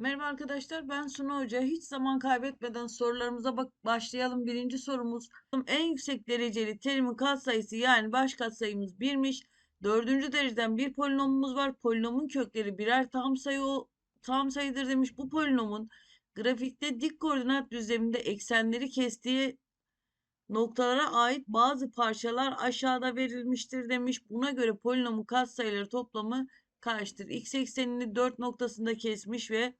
Merhaba arkadaşlar ben Sunu Hoca. Hiç zaman kaybetmeden sorularımıza bak başlayalım. Birinci sorumuz en yüksek dereceli terimin katsayısı yani baş katsayımız 1'miş. Dördüncü dereceden bir polinomumuz var. Polinomun kökleri birer tam sayı tam sayıdır demiş. Bu polinomun grafikte dik koordinat düzleminde eksenleri kestiği noktalara ait bazı parçalar aşağıda verilmiştir demiş. Buna göre polinomun katsayıları toplamı kaçtır? X eksenini 4 noktasında kesmiş ve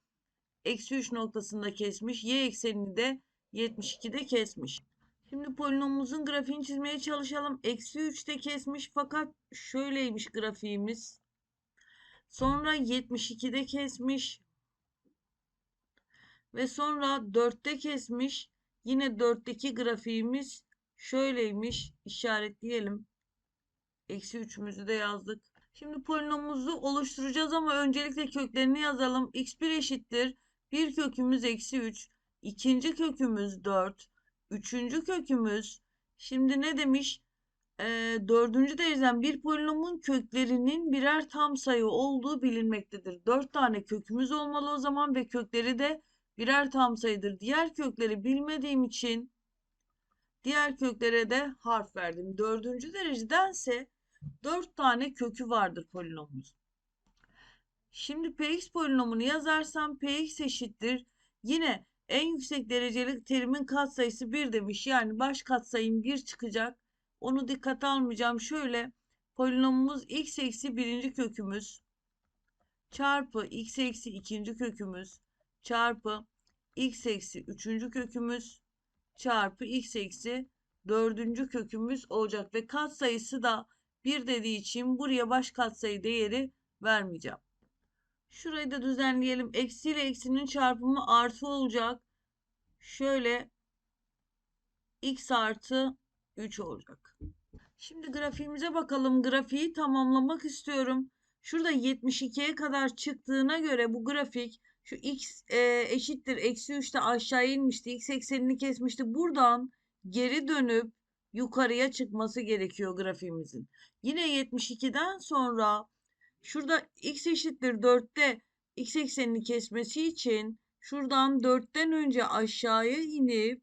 eksi 3 noktasında kesmiş. Y eksenini de 72'de kesmiş. Şimdi polinomumuzun grafiğini çizmeye çalışalım. Eksi 3'te kesmiş fakat şöyleymiş grafiğimiz. Sonra 72'de kesmiş. Ve sonra 4'te kesmiş. Yine 4'teki grafiğimiz şöyleymiş. İşaretleyelim. Eksi 3'ümüzü de yazdık. Şimdi polinomumuzu oluşturacağız ama öncelikle köklerini yazalım. x1 eşittir. Bir kökümüz eksi 3. ikinci kökümüz 4. Üçüncü kökümüz. Şimdi ne demiş? Ee, dördüncü dereceden bir polinomun köklerinin birer tam sayı olduğu bilinmektedir. Dört tane kökümüz olmalı o zaman ve kökleri de birer tam sayıdır. Diğer kökleri bilmediğim için diğer köklere de harf verdim. Dördüncü derecedense 4 tane kökü vardır polinomumuz. Şimdi px polinomunu yazarsam px eşittir. Yine en yüksek dereceli terimin katsayısı 1 demiş. Yani baş katsayım 1 çıkacak. Onu dikkate almayacağım. Şöyle polinomumuz x eksi birinci kökümüz çarpı x eksi ikinci kökümüz çarpı x eksi üçüncü kökümüz çarpı x eksi dördüncü kökümüz olacak ve katsayısı da 1 dediği için buraya baş katsayı değeri vermeyeceğim. Şurayı da düzenleyelim. Eksi ile eksinin çarpımı artı olacak. Şöyle x artı 3 olacak. Şimdi grafiğimize bakalım. Grafiği tamamlamak istiyorum. Şurada 72'ye kadar çıktığına göre bu grafik şu x e, eşittir eksi 3'te aşağı inmişti. X eksenini kesmişti. Buradan geri dönüp yukarıya çıkması gerekiyor grafiğimizin. Yine 72'den sonra şurada x eşittir 4'te x eksenini kesmesi için şuradan 4'ten önce aşağıya inip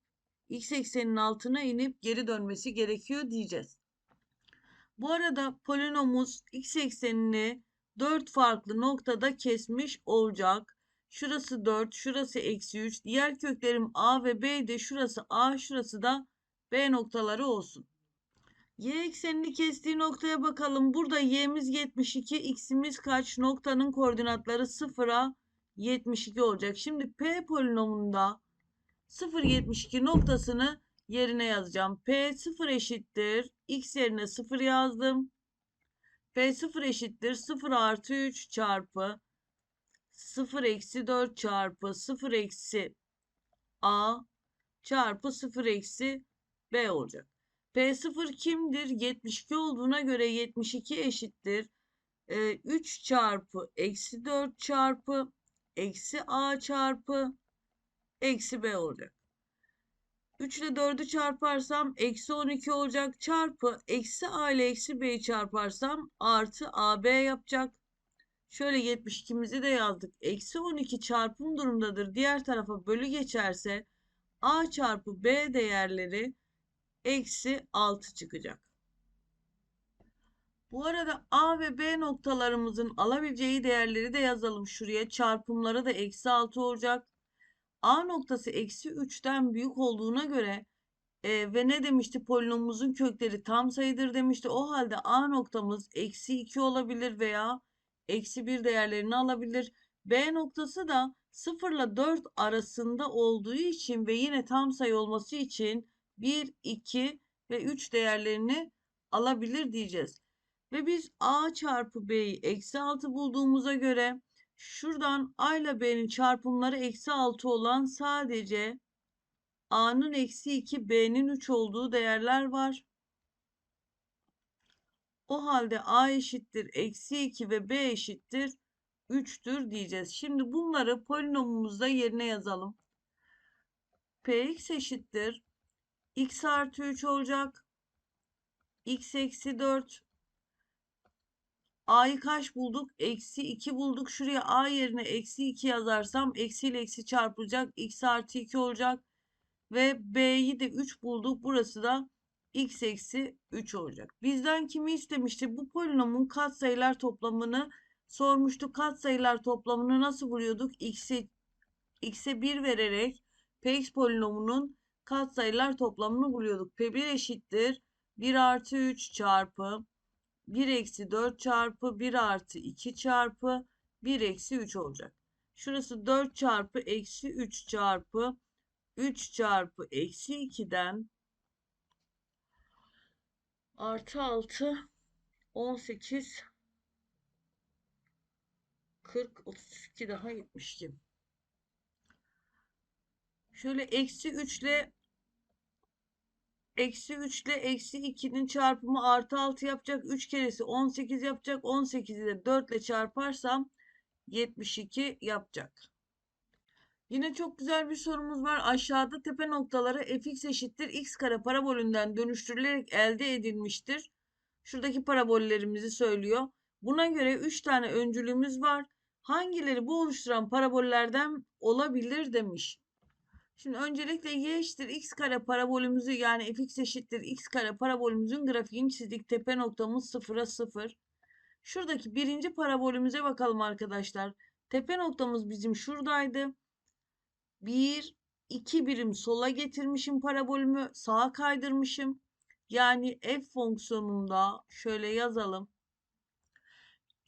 x eksenin altına inip geri dönmesi gerekiyor diyeceğiz. Bu arada polinomumuz x eksenini 4 farklı noktada kesmiş olacak. Şurası 4, şurası eksi 3. Diğer köklerim a ve b de şurası a, şurası da b noktaları olsun. Y eksenini kestiği noktaya bakalım. Burada y'miz 72, x'imiz kaç? Noktanın koordinatları 0'a 72 olacak. Şimdi P polinomunda 0,72 noktasını yerine yazacağım. P 0 eşittir. X yerine 0 yazdım. P 0 eşittir. 0 artı 3 çarpı 0 eksi 4 çarpı 0 eksi A çarpı 0 eksi B olacak. P0 kimdir? 72 olduğuna göre 72 eşittir. E, 3 çarpı eksi 4 çarpı eksi A çarpı eksi B olacak. 3 ile 4'ü çarparsam eksi 12 olacak. Çarpı eksi A ile eksi B'yi çarparsam artı AB yapacak. Şöyle 72'mizi de yazdık. Eksi 12 çarpım durumdadır. Diğer tarafa bölü geçerse A çarpı B değerleri eksi 6 çıkacak. Bu arada A ve B noktalarımızın alabileceği değerleri de yazalım şuraya. Çarpımları da eksi 6 olacak. A noktası eksi 3'ten büyük olduğuna göre e, ve ne demişti polinomumuzun kökleri tam sayıdır demişti. O halde A noktamız eksi 2 olabilir veya eksi 1 değerlerini alabilir. B noktası da 0 ile 4 arasında olduğu için ve yine tam sayı olması için 1, 2 ve 3 değerlerini alabilir diyeceğiz. Ve biz a çarpı b'yi eksi 6 bulduğumuza göre şuradan a ile b'nin çarpımları eksi 6 olan sadece a'nın eksi 2 b'nin 3 olduğu değerler var. O halde a eşittir eksi 2 ve b eşittir 3'tür diyeceğiz. Şimdi bunları polinomumuzda yerine yazalım. px eşittir x artı 3 olacak. x eksi 4 A'yı kaç bulduk? Eksi 2 bulduk. Şuraya A yerine eksi 2 yazarsam eksi ile eksi çarpılacak. X artı 2 olacak. Ve B'yi de 3 bulduk. Burası da X eksi 3 olacak. Bizden kimi istemişti? Bu polinomun katsayılar toplamını sormuştuk. Katsayılar toplamını nasıl buluyorduk? X'e X'e 1 vererek Px polinomunun katsayılar toplamını buluyorduk. P1 eşittir 1 artı 3 çarpı 1 eksi 4 çarpı 1 artı 2 çarpı 1 eksi 3 olacak. Şurası 4 çarpı eksi 3 çarpı 3 çarpı eksi 2'den artı 6 18 40 32 daha 72. Şöyle eksi 3 ile Eksi 3 ile eksi 2'nin çarpımı artı 6 yapacak. 3 keresi 18 yapacak. 18'i de 4 ile çarparsam 72 yapacak. Yine çok güzel bir sorumuz var. Aşağıda tepe noktaları fx eşittir x kare parabolünden dönüştürülerek elde edilmiştir. Şuradaki parabollerimizi söylüyor. Buna göre 3 tane öncülümüz var. Hangileri bu oluşturan parabollerden olabilir demiş. Şimdi öncelikle y eşittir x kare parabolümüzü yani fx eşittir x kare parabolümüzün grafiğini çizdik. Tepe noktamız 0'a 0. Şuradaki birinci parabolümüze bakalım arkadaşlar. Tepe noktamız bizim şuradaydı. 1, 2 birim sola getirmişim parabolümü. Sağa kaydırmışım. Yani f fonksiyonunda şöyle yazalım.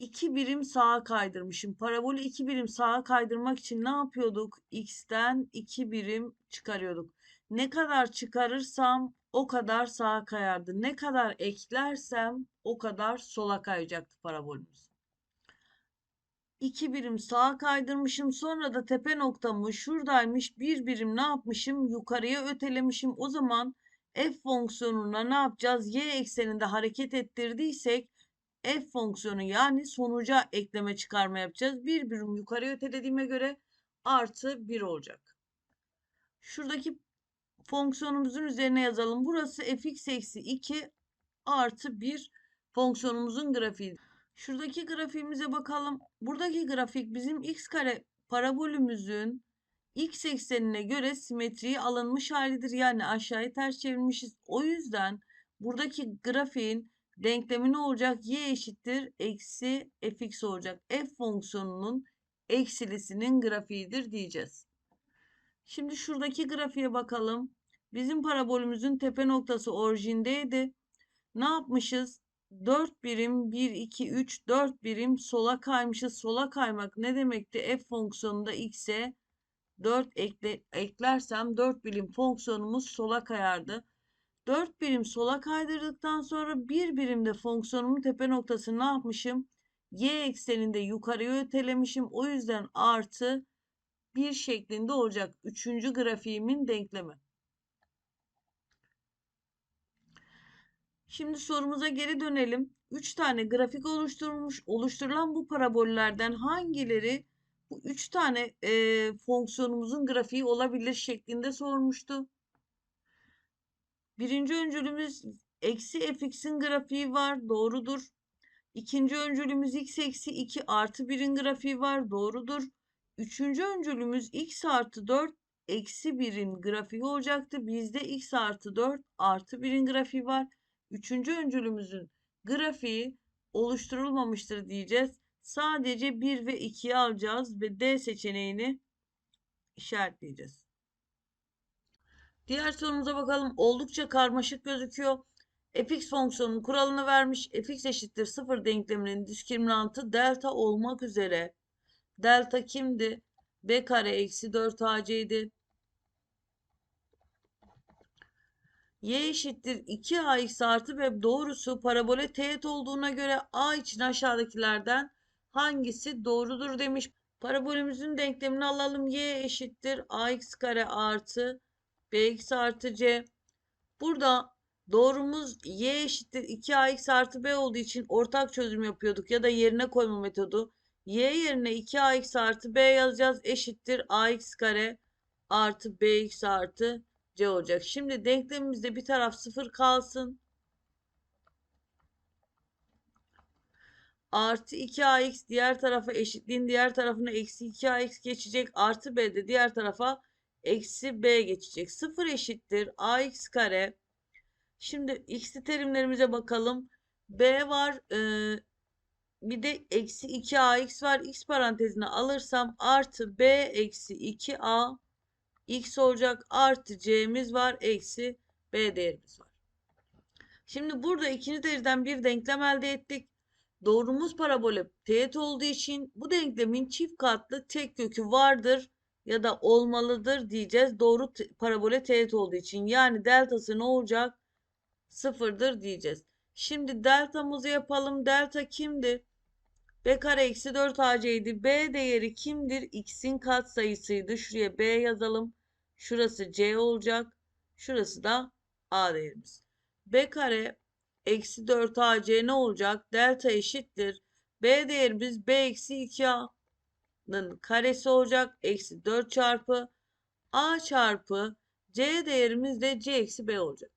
2 birim sağa kaydırmışım. Parabolü 2 birim sağa kaydırmak için ne yapıyorduk? X'ten 2 birim çıkarıyorduk. Ne kadar çıkarırsam o kadar sağa kayardı. Ne kadar eklersem o kadar sola kayacaktı parabolümüz. 2 birim sağa kaydırmışım. Sonra da tepe noktamı şuradaymış. Bir birim ne yapmışım? Yukarıya ötelemişim. O zaman f fonksiyonuna ne yapacağız? Y ekseninde hareket ettirdiysek f fonksiyonu yani sonuca ekleme çıkarma yapacağız. Bir birim yukarıya ötelediğime göre artı 1 olacak. Şuradaki fonksiyonumuzun üzerine yazalım. Burası fx eksi 2 artı 1 fonksiyonumuzun grafiği. Şuradaki grafiğimize bakalım. Buradaki grafik bizim x kare parabolümüzün x eksenine göre simetriği alınmış halidir. Yani aşağıya ters çevirmişiz. O yüzden buradaki grafiğin denklemi ne olacak? y eşittir eksi fx olacak. f fonksiyonunun eksilisinin grafiğidir diyeceğiz. Şimdi şuradaki grafiğe bakalım. Bizim parabolümüzün tepe noktası orijindeydi. Ne yapmışız? 4 birim 1, 2, 3, 4 birim sola kaymışız. Sola kaymak ne demekti? F fonksiyonunda x'e 4 ekle, eklersem 4 birim fonksiyonumuz sola kayardı. 4 birim sola kaydırdıktan sonra 1 birimde fonksiyonumun tepe noktası ne yapmışım? Y ekseninde yukarıya ötelemişim. O yüzden artı 1 şeklinde olacak. Üçüncü grafiğimin denklemi. Şimdi sorumuza geri dönelim. 3 tane grafik oluşturulmuş. Oluşturulan bu parabollerden hangileri bu 3 tane e, fonksiyonumuzun grafiği olabilir şeklinde sormuştu. Birinci öncülümüz eksi fx'in grafiği var. Doğrudur. İkinci öncülümüz x eksi 2 artı 1'in grafiği var. Doğrudur. Üçüncü öncülümüz x artı 4 eksi 1'in grafiği olacaktı. Bizde x artı 4 artı 1'in grafiği var. Üçüncü öncülümüzün grafiği oluşturulmamıştır diyeceğiz. Sadece 1 ve 2'yi alacağız ve D seçeneğini işaretleyeceğiz. Diğer sorumuza bakalım. Oldukça karmaşık gözüküyor. fx fonksiyonunun kuralını vermiş. fx eşittir 0 denkleminin diskriminantı delta olmak üzere. Delta kimdi? b kare eksi 4 ac'ydi. y eşittir 2ax artı b doğrusu parabole teğet olduğuna göre a için aşağıdakilerden hangisi doğrudur demiş. Parabolümüzün denklemini alalım. y eşittir ax kare artı bx artı c. Burada doğrumuz y eşittir 2ax artı b olduğu için ortak çözüm yapıyorduk ya da yerine koyma metodu. y yerine 2ax artı b yazacağız eşittir ax kare artı bx artı c olacak. Şimdi denklemimizde bir taraf 0 kalsın. artı 2ax diğer tarafa eşitliğin diğer tarafına eksi 2ax geçecek. Artı b de diğer tarafa eksi b geçecek. 0 eşittir ax kare. Şimdi x'li terimlerimize bakalım. b var. Ee, bir de eksi 2ax var. x parantezine alırsam artı b eksi 2a x olacak. Artı c'miz var. Eksi b değerimiz var. Şimdi burada ikinci dereceden bir denklem elde ettik. Doğrumuz parabole teğet olduğu için bu denklemin çift katlı tek kökü vardır ya da olmalıdır diyeceğiz. Doğru parabole teğet olduğu için. Yani deltası ne olacak? Sıfırdır diyeceğiz. Şimdi deltamızı yapalım. Delta kimdir? B kare eksi 4 AC'ydi. B değeri kimdir? X'in katsayısıydı. Şuraya B yazalım. Şurası C olacak. Şurası da A değerimiz. B kare eksi 4 AC ne olacak? Delta eşittir. B değerimiz B eksi 2A'nın karesi olacak. Eksi 4 çarpı A çarpı C değerimiz de C eksi B olacak.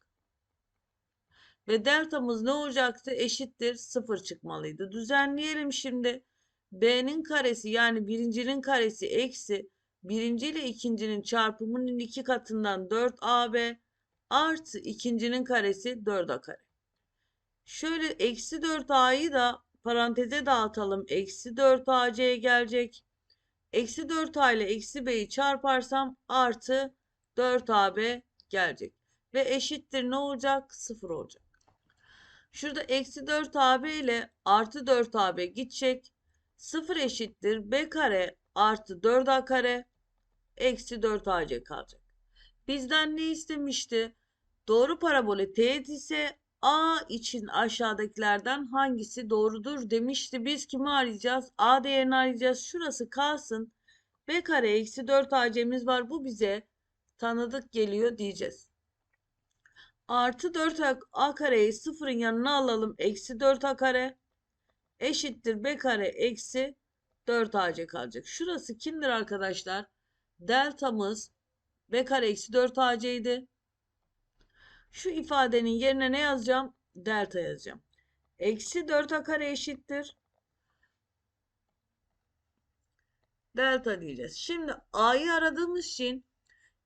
Ve deltamız ne olacaktı? Eşittir 0 çıkmalıydı. Düzenleyelim şimdi. B'nin karesi yani birincinin karesi eksi birinci ile ikincinin çarpımının iki katından 4AB artı ikincinin karesi 4A kare. Şöyle eksi 4a'yı da paranteze dağıtalım. Eksi 4ac gelecek. Eksi 4a ile eksi b'yi çarparsam artı 4ab gelecek. Ve eşittir ne olacak? 0 olacak. Şurada eksi 4ab ile artı 4ab gidecek. 0 eşittir b kare artı 4a kare eksi 4ac kalacak. Bizden ne istemişti? Doğru parabole teğet ise A için aşağıdakilerden hangisi doğrudur demişti. Biz kimi arayacağız? A değerini arayacağız. Şurası kalsın. B kare eksi 4 AC'miz var. Bu bize tanıdık geliyor diyeceğiz. Artı 4 A kareyi sıfırın yanına alalım. Eksi 4 A kare eşittir B kare eksi 4 AC kalacak. Şurası kimdir arkadaşlar? Deltamız B kare eksi 4 AC'ydi. Şu ifadenin yerine ne yazacağım? Delta yazacağım. Eksi 4 kare eşittir. Delta diyeceğiz. Şimdi a'yı aradığımız için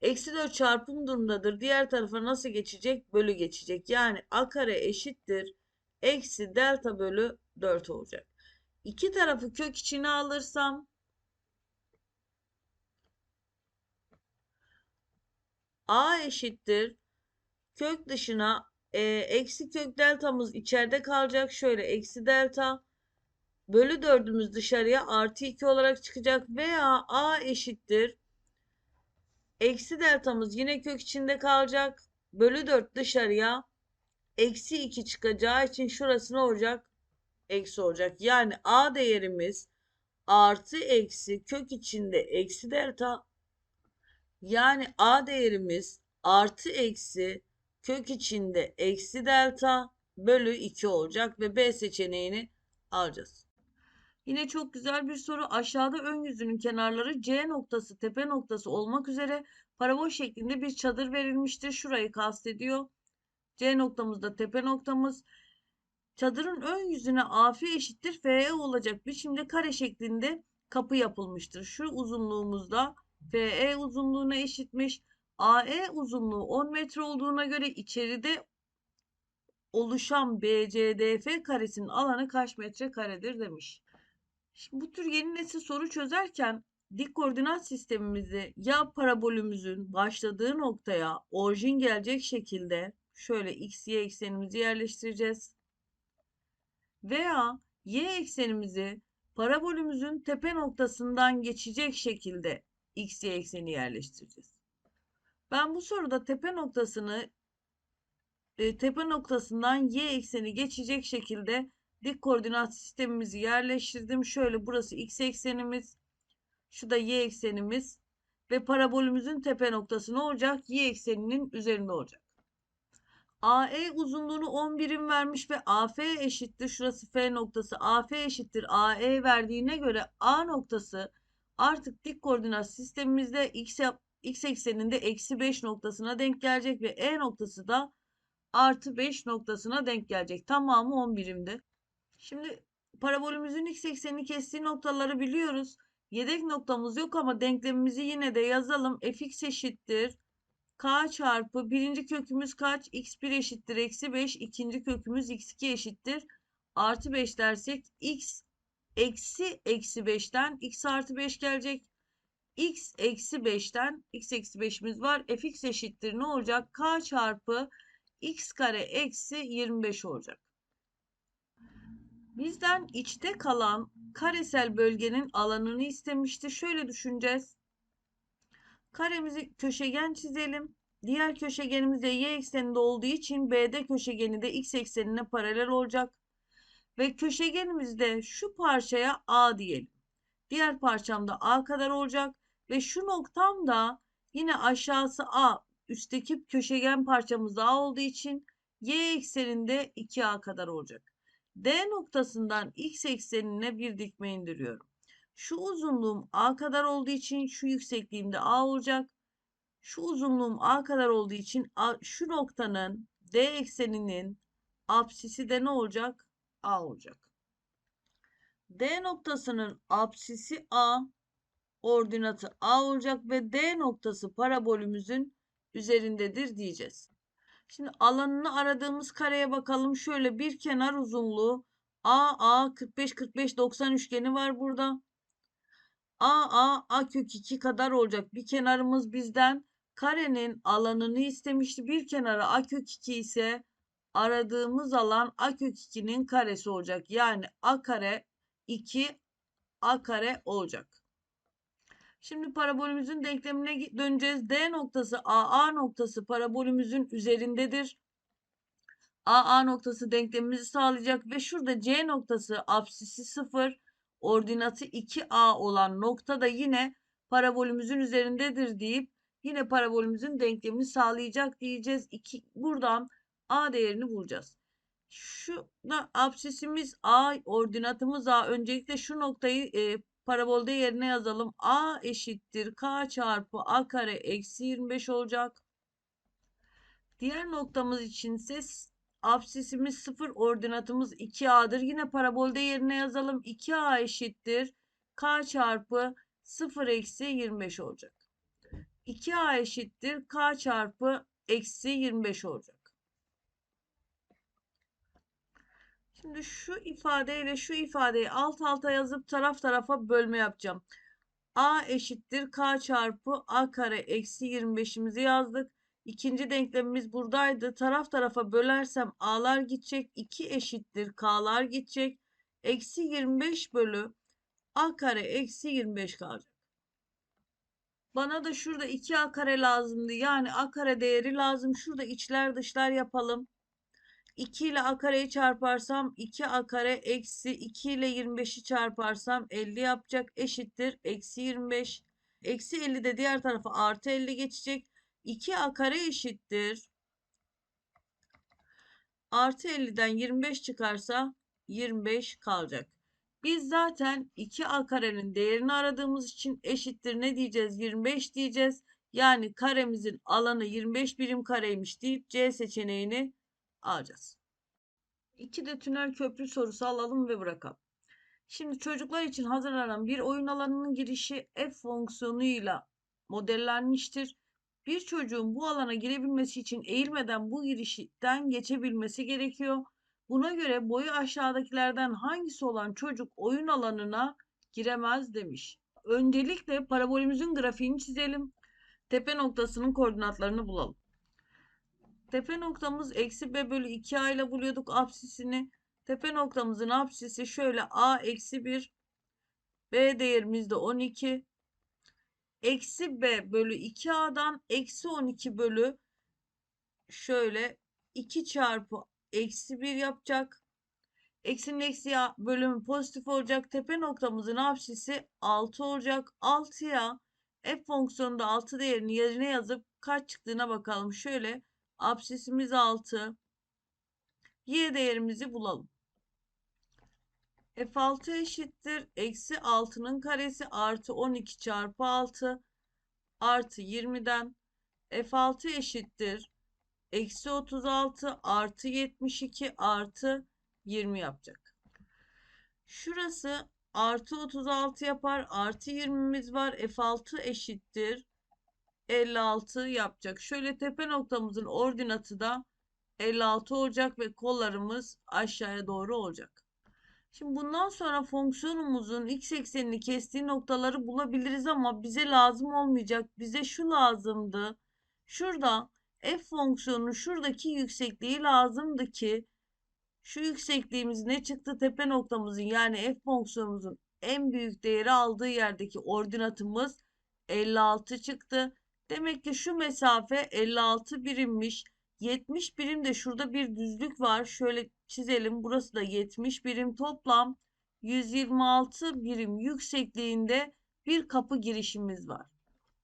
eksi 4 çarpım durumdadır. Diğer tarafa nasıl geçecek? Bölü geçecek. Yani a kare eşittir. Eksi delta bölü 4 olacak. İki tarafı kök içine alırsam a eşittir kök dışına e, eksi kök deltamız içeride kalacak. Şöyle eksi delta bölü dördümüz dışarıya artı 2 olarak çıkacak. Veya a eşittir. Eksi deltamız yine kök içinde kalacak. Bölü 4 dışarıya eksi 2 çıkacağı için şurası ne olacak? Eksi olacak. Yani a değerimiz artı eksi kök içinde eksi delta yani a değerimiz artı eksi kök içinde eksi delta bölü 2 olacak ve B seçeneğini alacağız. Yine çok güzel bir soru. Aşağıda ön yüzünün kenarları C noktası, tepe noktası olmak üzere parabol şeklinde bir çadır verilmiştir. Şurayı kastediyor. C noktamızda tepe noktamız. Çadırın ön yüzüne AF eşittir FE olacak biçimde kare şeklinde kapı yapılmıştır. Şu uzunluğumuzda FE uzunluğuna eşitmiş. AE uzunluğu 10 metre olduğuna göre içeride oluşan BCDF karesinin alanı kaç metre karedir demiş. Şimdi bu tür yeni nesil soru çözerken dik koordinat sistemimizi ya parabolümüzün başladığı noktaya orijin gelecek şekilde şöyle x, y eksenimizi yerleştireceğiz. Veya y eksenimizi parabolümüzün tepe noktasından geçecek şekilde x, y ekseni yerleştireceğiz. Ben bu soruda tepe noktasını e, tepe noktasından y ekseni geçecek şekilde dik koordinat sistemimizi yerleştirdim. Şöyle burası x eksenimiz, şu da y eksenimiz ve parabolümüzün tepe noktası ne olacak? Y ekseninin üzerinde olacak. AE uzunluğunu 10 birim vermiş ve AF eşittir. Şurası F noktası. AF eşittir. AE verdiğine göre A noktası artık dik koordinat sistemimizde x yap x ekseninde eksi 5 noktasına denk gelecek ve e noktası da artı 5 noktasına denk gelecek. Tamamı 10 birimde. Şimdi parabolümüzün x eksenini kestiği noktaları biliyoruz. Yedek noktamız yok ama denklemimizi yine de yazalım. fx eşittir. k çarpı birinci kökümüz kaç? x1 eşittir eksi 5. ikinci kökümüz x2 eşittir. Artı 5 dersek x eksi eksi 5'ten x artı 5 gelecek. X eksi 5'ten x eksi 5'imiz var. fx eşittir ne olacak? k çarpı x kare eksi 25 olacak. Bizden içte kalan karesel bölgenin alanını istemişti. Şöyle düşüneceğiz. Karemizi köşegen çizelim. Diğer köşegenimiz de y ekseninde olduğu için BD köşegeni de x eksenine paralel olacak. Ve köşegenimizde şu parçaya A diyelim. Diğer parçamda A kadar olacak. Ve şu noktam da yine aşağısı A. Üstteki köşegen parçamız A olduğu için y ekseninde 2A kadar olacak. D noktasından x eksenine bir dikme indiriyorum. Şu uzunluğum A kadar olduğu için şu yüksekliğim de A olacak. Şu uzunluğum A kadar olduğu için A, şu noktanın D ekseninin apsisi de ne olacak? A olacak. D noktasının apsisi A, ordinatı A olacak ve D noktası parabolümüzün üzerindedir diyeceğiz. Şimdi alanını aradığımız kareye bakalım. Şöyle bir kenar uzunluğu AA 45 45 90 üçgeni var burada. AA A kök 2 kadar olacak. Bir kenarımız bizden karenin alanını istemişti. Bir kenarı A kök 2 ise aradığımız alan A kök 2'nin karesi olacak. Yani A kare 2 A kare olacak. Şimdi parabolümüzün denklemine döneceğiz. D noktası AA noktası parabolümüzün üzerindedir. AA noktası denklemimizi sağlayacak ve şurada C noktası apsisi 0, ordinatı 2A olan nokta da yine parabolümüzün üzerindedir deyip yine parabolümüzün denklemini sağlayacak diyeceğiz. İki, buradan A değerini bulacağız. Şu da apsisimiz A, ordinatımız A. Öncelikle şu noktayı e, Parabolde yerine yazalım. A eşittir K çarpı A kare eksi 25 olacak. Diğer noktamız için ise absisimiz 0 ordinatımız 2A'dır. Yine parabolde yerine yazalım. 2A eşittir K çarpı 0 eksi 25 olacak. 2A eşittir K çarpı eksi 25 olacak. Şimdi şu ifadeyle şu ifadeyi alt alta yazıp taraf tarafa bölme yapacağım. A eşittir K çarpı A kare eksi 25'imizi yazdık. İkinci denklemimiz buradaydı. Taraf tarafa bölersem A'lar gidecek. 2 eşittir K'lar gidecek. Eksi 25 bölü A kare eksi 25 kalacak. Bana da şurada 2A kare lazımdı. Yani A kare değeri lazım. Şurada içler dışlar yapalım. 2 ile a kareyi çarparsam 2a kare eksi 2 ile 25'i çarparsam 50 yapacak eşittir. Eksi 25. Eksi 50 de diğer tarafa artı 50 geçecek. 2a kare eşittir. Artı 50'den 25 çıkarsa 25 kalacak. Biz zaten 2a karenin değerini aradığımız için eşittir ne diyeceğiz? 25 diyeceğiz. Yani karemizin alanı 25 birim kareymiş deyip C seçeneğini alacağız. İki de tünel köprü sorusu alalım ve bırakalım. Şimdi çocuklar için hazırlanan bir oyun alanının girişi f fonksiyonuyla modellenmiştir. Bir çocuğun bu alana girebilmesi için eğilmeden bu girişten geçebilmesi gerekiyor. Buna göre boyu aşağıdakilerden hangisi olan çocuk oyun alanına giremez demiş. Öncelikle parabolümüzün grafiğini çizelim. Tepe noktasının koordinatlarını bulalım. Tepe noktamız eksi b bölü 2a ile buluyorduk apsisini. Tepe noktamızın apsisi şöyle a eksi 1. B değerimiz de 12. Eksi b bölü 2a'dan eksi 12 bölü şöyle 2 çarpı eksi 1 yapacak. Eksinin eksi a bölümü pozitif olacak. Tepe noktamızın apsisi 6 olacak. 6'ya f fonksiyonunda 6 değerini yerine yazıp kaç çıktığına bakalım. Şöyle Absisimiz 6. Y değerimizi bulalım. F6 eşittir. Eksi 6'nın karesi artı 12 çarpı 6 artı 20'den F6 eşittir. Eksi 36 artı 72 artı 20 yapacak. Şurası artı 36 yapar. Artı 20'miz var. F6 eşittir. 56 yapacak. Şöyle tepe noktamızın ordinatı da 56 olacak ve kollarımız aşağıya doğru olacak. Şimdi bundan sonra fonksiyonumuzun x eksenini kestiği noktaları bulabiliriz ama bize lazım olmayacak. Bize şu lazımdı. Şurada f fonksiyonu şuradaki yüksekliği lazımdı ki şu yüksekliğimiz ne çıktı? Tepe noktamızın yani f fonksiyonumuzun en büyük değeri aldığı yerdeki ordinatımız 56 çıktı. Demek ki şu mesafe 56 birimmiş. 70 birim de şurada bir düzlük var. Şöyle çizelim. Burası da 70 birim toplam 126 birim yüksekliğinde bir kapı girişimiz var.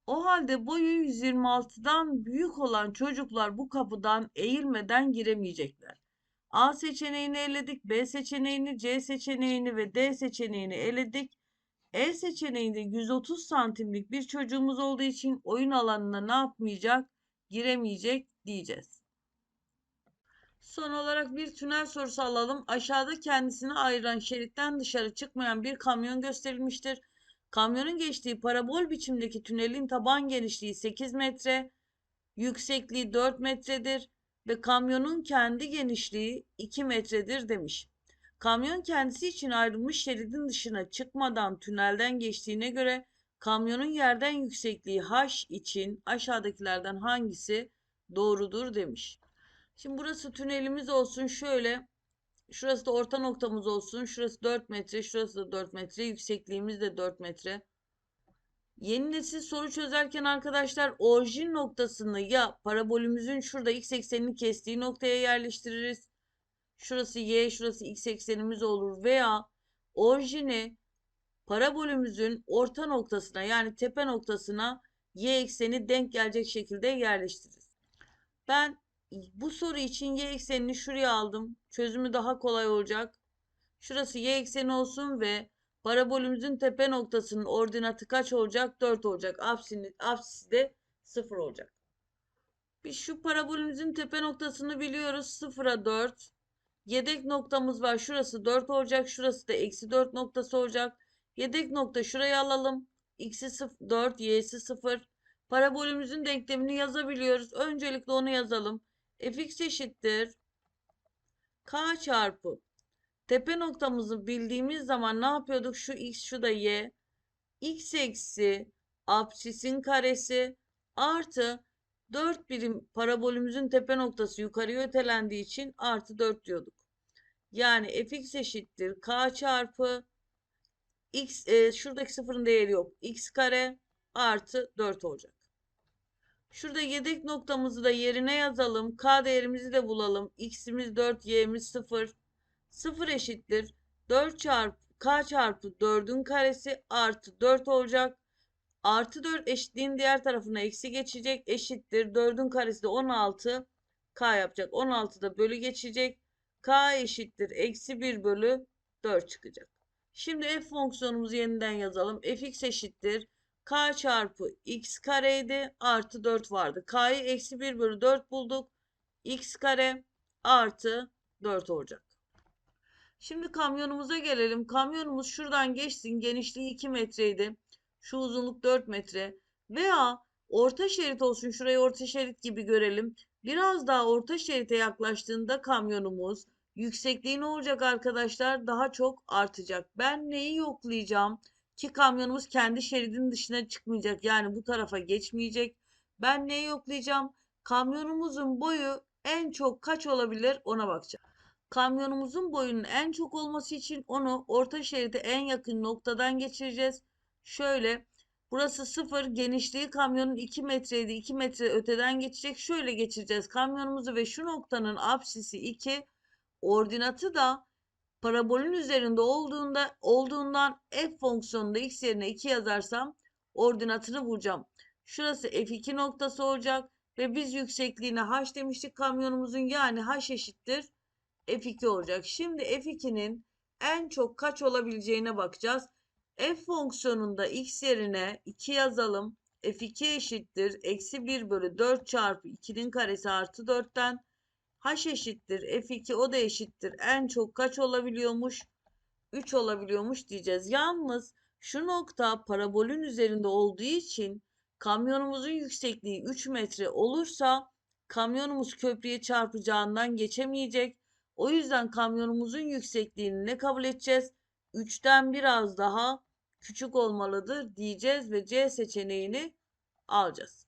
O halde boyu 126'dan büyük olan çocuklar bu kapıdan eğilmeden giremeyecekler. A seçeneğini eledik, B seçeneğini, C seçeneğini ve D seçeneğini eledik. E seçeneğinde 130 santimlik bir çocuğumuz olduğu için oyun alanına ne yapmayacak? Giremeyecek diyeceğiz. Son olarak bir tünel sorusu alalım. Aşağıda kendisini ayıran şeritten dışarı çıkmayan bir kamyon gösterilmiştir. Kamyonun geçtiği parabol biçimdeki tünelin taban genişliği 8 metre, yüksekliği 4 metredir ve kamyonun kendi genişliği 2 metredir demiş. Kamyon kendisi için ayrılmış şeridin dışına çıkmadan tünelden geçtiğine göre kamyonun yerden yüksekliği h için aşağıdakilerden hangisi doğrudur demiş. Şimdi burası tünelimiz olsun şöyle. Şurası da orta noktamız olsun. Şurası 4 metre, şurası da 4 metre. Yüksekliğimiz de 4 metre. Yeni nesil soru çözerken arkadaşlar orijin noktasını ya parabolümüzün şurada x eksenini kestiği noktaya yerleştiririz. Şurası y, şurası x eksenimiz olur veya orijini parabolümüzün orta noktasına yani tepe noktasına y ekseni denk gelecek şekilde yerleştiririz. Ben bu soru için y eksenini şuraya aldım. Çözümü daha kolay olacak. Şurası y ekseni olsun ve parabolümüzün tepe noktasının ordinatı kaç olacak? 4 olacak. Apsisi, apsisi de 0 olacak. Biz şu parabolümüzün tepe noktasını biliyoruz. 0'a 4. Yedek noktamız var. Şurası 4 olacak. Şurası da eksi 4 noktası olacak. Yedek nokta şuraya alalım. X'i 0, 4, y'si 0. Parabolümüzün denklemini yazabiliyoruz. Öncelikle onu yazalım. fx eşittir. k çarpı. Tepe noktamızı bildiğimiz zaman ne yapıyorduk? Şu x, şu da y. x eksi absisin karesi artı 4 birim parabolümüzün tepe noktası yukarıya ötelendiği için artı 4 diyorduk. Yani fx eşittir k çarpı x e, şuradaki sıfırın değeri yok. x kare artı 4 olacak. Şurada yedek noktamızı da yerine yazalım. K değerimizi de bulalım. X'imiz 4, Y'miz 0. 0 eşittir. 4 çarpı K çarpı 4'ün karesi artı 4 olacak. Artı 4 eşitliğin diğer tarafına eksi geçecek. Eşittir. 4'ün karesi de 16. K yapacak. 16 da bölü geçecek. K eşittir. Eksi 1 bölü 4 çıkacak. Şimdi f fonksiyonumuzu yeniden yazalım. fx eşittir. k çarpı x kareydi. Artı 4 vardı. k'yı eksi 1 bölü 4 bulduk. x kare artı 4 olacak. Şimdi kamyonumuza gelelim. Kamyonumuz şuradan geçsin. Genişliği 2 metreydi. Şu uzunluk 4 metre. Veya orta şerit olsun. Şurayı orta şerit gibi görelim. Biraz daha orta şerite yaklaştığında kamyonumuz yüksekliği ne olacak arkadaşlar? Daha çok artacak. Ben neyi yoklayacağım? Ki kamyonumuz kendi şeridin dışına çıkmayacak. Yani bu tarafa geçmeyecek. Ben neyi yoklayacağım? Kamyonumuzun boyu en çok kaç olabilir ona bakacağım. Kamyonumuzun boyunun en çok olması için onu orta şeride en yakın noktadan geçireceğiz. Şöyle burası 0 genişliği kamyonun 2 metreydi 2 metre öteden geçecek. Şöyle geçireceğiz kamyonumuzu ve şu noktanın apsisi 2 ordinatı da parabolün üzerinde olduğunda olduğundan f fonksiyonunda x yerine 2 yazarsam ordinatını bulacağım. Şurası f2 noktası olacak ve biz yüksekliğine h demiştik kamyonumuzun yani h eşittir f2 olacak. Şimdi f2'nin en çok kaç olabileceğine bakacağız. F fonksiyonunda x yerine 2 yazalım. f2 eşittir. Eksi 1 bölü 4 çarpı 2'nin karesi artı 4'ten h eşittir. f2 o da eşittir. En çok kaç olabiliyormuş? 3 olabiliyormuş diyeceğiz. Yalnız şu nokta parabolün üzerinde olduğu için kamyonumuzun yüksekliği 3 metre olursa kamyonumuz köprüye çarpacağından geçemeyecek. O yüzden kamyonumuzun yüksekliğini ne kabul edeceğiz? 3'ten biraz daha küçük olmalıdır diyeceğiz ve C seçeneğini alacağız.